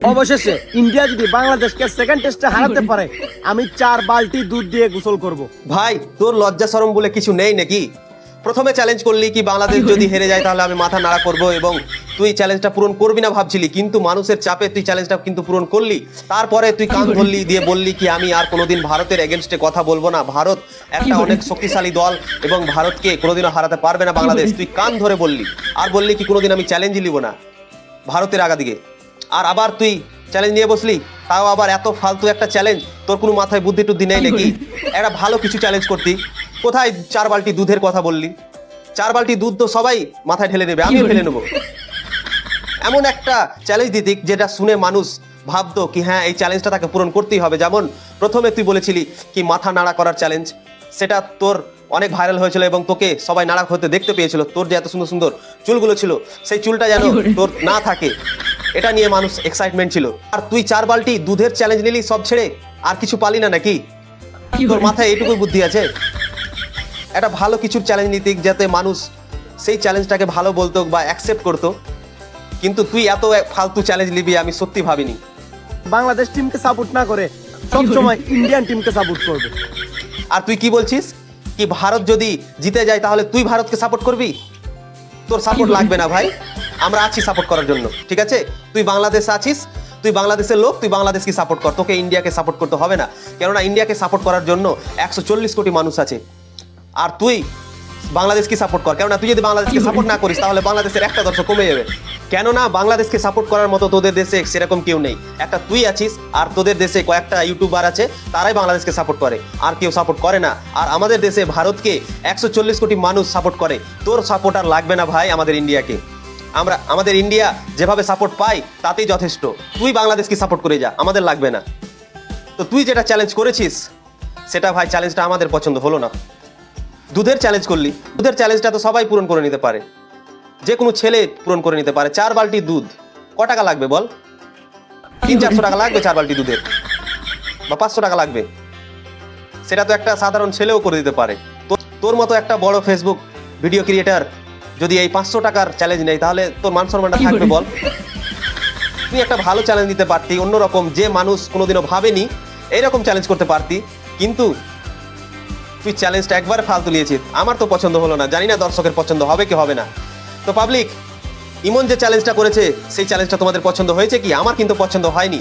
অবশেষে ইন্ডিয়া যদি বাংলাদেশকে সেকেন্ড টেস্টে হারাতে পারে আমি চার বালতি দুধ দিয়ে গোসল করব। ভাই তোর লজ্জা সরম বলে কিছু নেই নাকি? প্রথমে চ্যালেঞ্জ করলি কি বাংলাদেশ যদি হেরে যায় তাহলে আমি মাথা নাড়া করব এবং তুই চ্যালেঞ্জটা পূরণ করবি না ভাবছিলি কিন্তু মানুষের চাপে তুই চ্যালেঞ্জটা কিন্তু পূরণ করলি। তারপরে তুই কান ধরলি দিয়ে বললি কি আমি আর কোনোদিন ভারতের এগেনস্টে কথা বলব না। ভারত একটা অনেক শক্তিশালী দল এবং ভারতকে কোনোদিনও হারাতে পারবে না বাংলাদেশ। তুই কান ধরে বললি আর বললি কি কোনোদিন আমি চ্যালেঞ্জ নিব না। ভারতের আগা দিকে আর আবার তুই চ্যালেঞ্জ নিয়ে বসলি তাও আবার এত ফালতু একটা চ্যালেঞ্জ তোর কোনো মাথায় বুদ্ধি টুদ্ধি নেই নাকি? একটা ভালো কিছু চ্যালেঞ্জ করতি। কোথায় চার বালতি দুধের কথা বললি? চার বালতি দুধ তো সবাই মাথায় ঢেলে নেবে আমিও ফেলে নেব। এমন একটা চ্যালেঞ্জ দিতি যেটা শুনে মানুষ ভাবতো কি হ্যাঁ এই চ্যালেঞ্জটা তাকে পূরণ করতেই হবে। যেমন প্রথমে তুই বলেছিলি কি মাথা নাড়া করার চ্যালেঞ্জ সেটা তোর অনেক ভাইরাল হয়েছিল এবং তোকে সবাই নাড়া হতে দেখতে পেয়েছিল। তোর যে এত সুন্দর সুন্দর চুলগুলো ছিল সেই চুলটা যেন তোর না থাকে। এটা নিয়ে মানুষ এক্সাইটমেন্ট ছিল। আর তুই চার বালতি দুধের চ্যালেঞ্জ নিলি সব ছেড়ে আর কিছু পালি না নাকি? তোর মাথায় এইটুকুই বুদ্ধি আছে? একটা ভালো কিছুর চ্যালেঞ্জ নিতিক যাতে মানুষ সেই চ্যালেঞ্জটাকে ভালো বলতো বা অ্যাকসেপ্ট করতো কিন্তু তুই এত ফালতু চ্যালেঞ্জ নিবি আমি সত্যি ভাবিনি। বাংলাদেশ টিমকে সাপোর্ট না করে সব সময় ইন্ডিয়ান টিমকে সাপোর্ট করবে। আর তুই কি বলছিস? কি ভারত যদি জিতে যায় তাহলে তুই ভারতকে সাপোর্ট করবি? তোর সাপোর্ট লাগবে না ভাই। আমরা আছি সাপোর্ট করার জন্য, ঠিক আছে? তুই বাংলাদেশ আছিস, তুই বাংলাদেশের লোক, তুই বাংলাদেশকে সাপোর্ট কর। তোকে ইন্ডিয়াকে সাপোর্ট করতে হবে না। কেননা ইন্ডিয়াকে সাপোর্ট করার জন্য একশো চল্লিশ কোটি মানুষ আছে। আর তুই বাংলাদেশকে সাপোর্ট কর। কেননা তুই যদি বাংলাদেশকে সাপোর্ট না করিস, তাহলে বাংলাদেশের একটা দর্শক কমে যাবে। কেননা বাংলাদেশকে সাপোর্ট করার মতো তোদের দেশে সেরকম কেউ নেই। একটা তুই আছিস, আর তোদের দেশে কয়েকটা ইউটিউবার আছে, তারাই বাংলাদেশকে সাপোর্ট করে। আর কেউ সাপোর্ট করে না। আর আমাদের দেশে ভারতকে একশো চল্লিশ কোটি মানুষ সাপোর্ট করে। তোর সাপোর্ট আর লাগবে না ভাই আমাদের ইন্ডিয়াকে। আমরা, আমাদের ইন্ডিয়া যেভাবে সাপোর্ট পাই তাতেই যথেষ্ট। তুই বাংলাদেশকে সাপোর্ট করে যা, আমাদের লাগবে না। তো তুই যেটা চ্যালেঞ্জ করেছিস, সেটা ভাই চ্যালেঞ্জটা আমাদের পছন্দ হলো না। দুধের চ্যালেঞ্জ করলি। দুধের চ্যালেঞ্জটা তো সবাই পূরণ করে নিতে পারে। যে কোনো ছেলে পূরণ করে নিতে পারে। চার বালতি দুধ। ক টাকা লাগবে বল? তিন চারশো টাকা লাগবে চার বালতি দুধের। বা পাঁচশো টাকা লাগবে। সেটা তো একটা সাধারণ ছেলেও করে দিতে পারে। তোর মতো একটা বড় ফেসবুক ভিডিও ক্রিয়েটার যদি এই পাঁচশো টাকার চ্যালেঞ্জ নেই তাহলে তোর মান সম্মানটা থাকবে বল। তুই একটা ভালো চ্যালেঞ্জ দিতে পারতি অন্যরকম যে মানুষ কোনোদিনও ভাবেনি এইরকম চ্যালেঞ্জ করতে পারতি। কিন্তু তুই চ্যালেঞ্জটা একবার ফালতু নিয়েছিস। আমার তো পছন্দ হলো না জানি না দর্শকের পছন্দ হবে কি হবে না। তো পাবলিক ইমন যে চ্যালেঞ্জটা করেছে সেই চ্যালেঞ্জটা তোমাদের পছন্দ হয়েছে কি? আমার কিন্তু পছন্দ হয়নি।